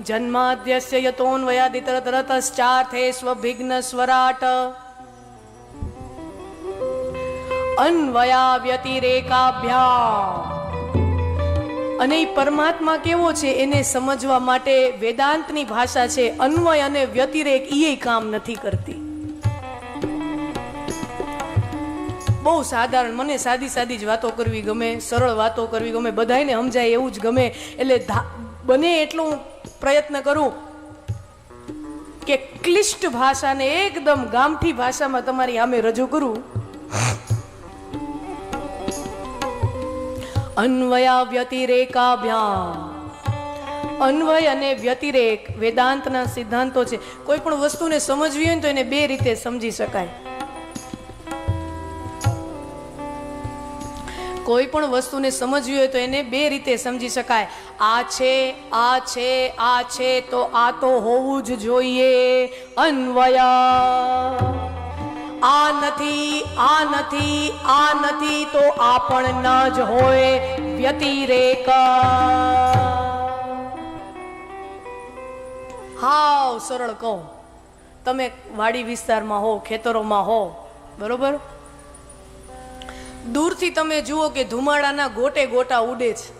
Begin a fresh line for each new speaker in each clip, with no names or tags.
જન્માદ્યસ્ય યતોન્વયાદિતરતરતશ્ચાર્થે સ્વભિઘ્ન સ્વરાટ અન્વયા વ્યતિરેકાભ્યા અને એ પરમાત્મા કેવો છે એને સમજવા માટે વેદાંતની ભાષા છે અન્વય અને વ્યતિરેક એ કામ નથી કરતી બહુ સાધારણ, મને સાદી સાદી જ વાતો કરવી ગમે, સરળ વાતો કરવી ગમે બધાને સમજાય એવું જ ગમે, એટલે બને એટલું પ્રયત્ન કરું કે ક્લિષ્ટ ભાષાને એકદમ ગામઠી ભાષામાં તમારી સામે રજૂ કરું. અન્વયા વ્યતિરેકાભ્યામ. અન્વય અને વ્યતિરેક વેદાંતના સિદ્ધાંતો છે. કોઈ પણ વસ્તુને સમજવી હોય તો એને બે રીતે સમજી શકાય. કોઈ પણ વસ્તુને સમજવી હોય તો એને બે રીતે સમજી શકાય. આ છે આ છે આ છે, તો આ તો હોવું જ જોઈએ. અન્વયા. આ નથી આ નથી આ નથી, તો આ પણ ન જ હોય. વ્યતિરેક. હાવ સરળ કહું. તમે વાડી વિસ્તારમાં હો, ખેતરોમાં હો, બરોબર? દૂરથી તમે જુઓ કે ધુમાડાના ગોટે ગોટા ઉડે છે.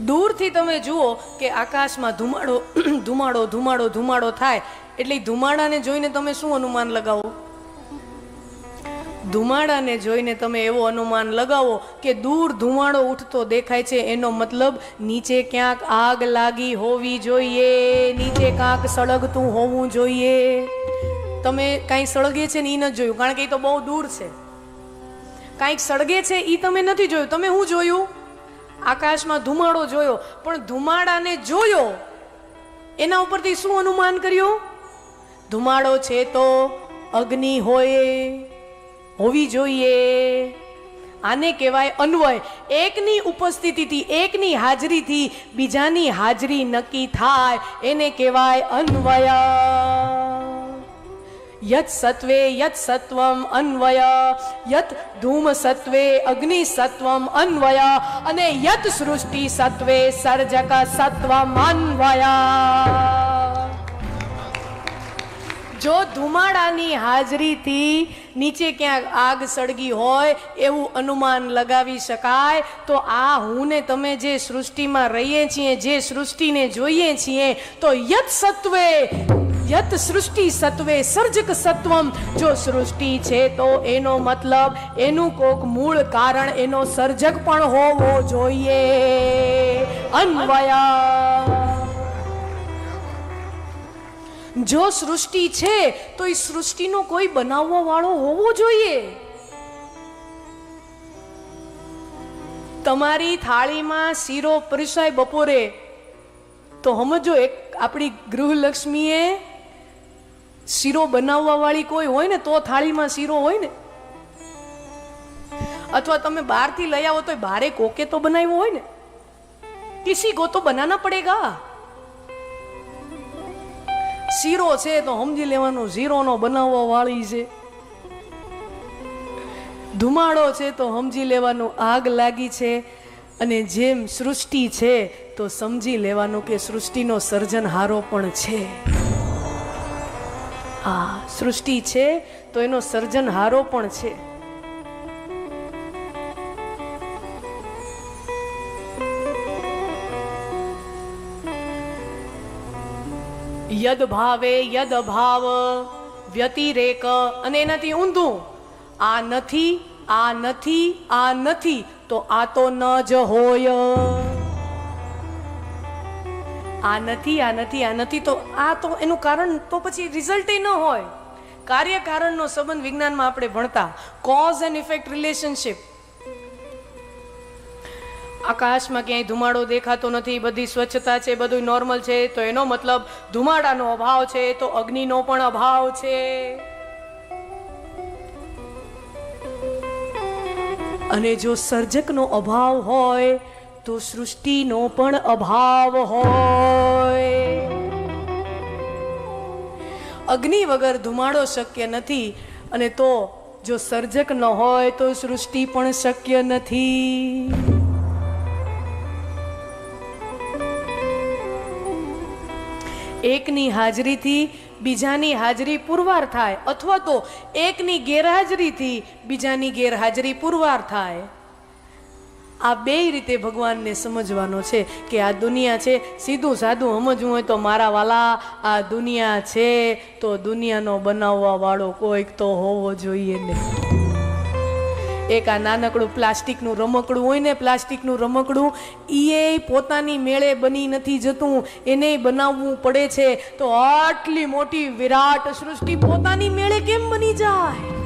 દૂરથી તમે જુઓ કે આકાશમાં ધુમાડો ધુમાડો ધુમાડો ધુમાડો થાય, એટલે ધુમાડાને જોઈને તમે શું અનુમાન લગાવો? ધુમાડાને જોઈને તમે એવો અનુમાન લગાવો કે દૂર ધુમાડો ઉઠતો દેખાય છે, એનો મતલબ નીચે ક્યાંક આગ લાગી હોવી જોઈએ, નીચે ક્યાંક સળગતું હોવું જોઈએ. તમે કાંઈ સળગે છે ને એ નથી જોયું, કારણ કે એ તો બહુ દૂર છે. કાંઈક સળગે છે એ તમે નથી જોયું. તમે શું જોયું? આકાશમાં ધુમાડો જોયો, પણ ધુમાડાને જોયો? એના ઉપરથી શું અનુમાન કર્યું? ધુમાડો છે તો અગ્નિ હોય, હોવી જોઈએ. આને કહેવાય અન્વય. એકની ઉપસ્થિતિથી, એકની હાજરીથી બીજાની હાજરી નક્કી થાય. એને કહેવાય અન્વય. યત સત્વે યત સત્વમ અન્વય યત ધૂમ સત્વે અગ્નિ સત્વમ અન્વય અને યત સૃષ્ટિ સત્વે સર્જક સત્વમ અન્વય જો ધુમાડાની હાજરીથી નીચે ક્યાંક આગ સળગી હોય એવું અનુમાન લગાવી શકાય, તો આ હું ને તમે જે સૃષ્ટિમાં રહીએ છીએ, જે સૃષ્ટિને જોઈએ છીએ, તો યત સત્વે યત સૃષ્ટિ સત્વે સર્જક સત્વમ. જો સૃષ્ટિ છે તો એનો મતલબ એનું કોક મૂળ કારણ, એનો સર્જક પણ હોવો જોઈએ. અન્વયા. જો સૃષ્ટિ છે, તો એ સૃષ્ટિનો કોઈ બનાવવા વાળો હોવો જોઈએ. તમારી થાળીમાં શીરો પરીસાય બપોરે. તો સમજો એક આપણી ગૃહલક્ષ્મીએ શીરો બનાવવા વાળી કોઈ હોય ને, તો થાળીમાં શીરો હોય ને. અથવા તમે બહારથી લઈ આવો તો બારે કોકે તો બનાવ્યો હોય ને. કિસી કો તો બનાના પડેગા. શીરો છે તો સમજી લેવાનો, શીરોનો બનાવવા વાળી છે. ધુમાડો છે તો સમજી લેવાનું, આગ લાગી છે. અને જેમ સૃષ્ટિ છે તો સમજી લેવાનું કે સૃષ્ટિનો સર્જનહારો પણ છે. આ સૃષ્ટિ છે, તો એનો સર્જનહારો પણ છે. યદ ભાવે યદ ભાવ વ્યતિરેક અને એનાથી ઊંધું. આ નથી આ નથી આ નથી, તો આ તો ન જ હોય. આ નથી આ નથી આ નથી. તો આ તો એનું કારણ તો પછી રિઝલ્ટ ન હોય. કાર્ય કારણનો સંબંધ વિજ્ઞાનમાં આપણે ભણતા. કોઝ એન્ડ ઇફેક્ટ રિલેશનશિપ આકાશમાં ક્યાંય ધુમાડો દેખાતો નથી, બધી સ્વચ્છતા છે બધું નોર્મલ છે, તો એનો મતલબ ધુમાડાનો અભાવ છે, તો અગ્નિનો પણ અભાવ છે. અને જો સર્જકનો અભાવ હોય, તો સૃષ્ટિનો પણ અભાવ હોય. અગ્નિ વગર ધુમાડો શક્ય નથી અને તો જો સર્જક ન હોય તો સૃષ્ટિ પણ શક્ય નથી. એકની હાજરીથી બીજાની હાજરી પુરવાર થાય અથવા તો એકની ગેરહાજરીથી બીજાની ગેરહાજરી પુરવાર થાય. આ બે રીતે ભગવાનને સમજવાનો છે કે આ દુનિયા છે, સીધું સાધું સમજવું હોય તો મારા વાલા આ દુનિયા છે, તો દુનિયાનો બનાવવા વાળો કોઈક તો હોવો જોઈએ ને. એક આ નાનકડું પ્લાસ્ટિકનું રમકડું હોય ને, પ્લાસ્ટિકનું રમકડું એ પોતાની મેળે બની નથી જતું, એને બનાવવું પડે છે, તો આટલી મોટી વિરાટ સૃષ્ટિ પોતાની મેળે કેમ બની જાય?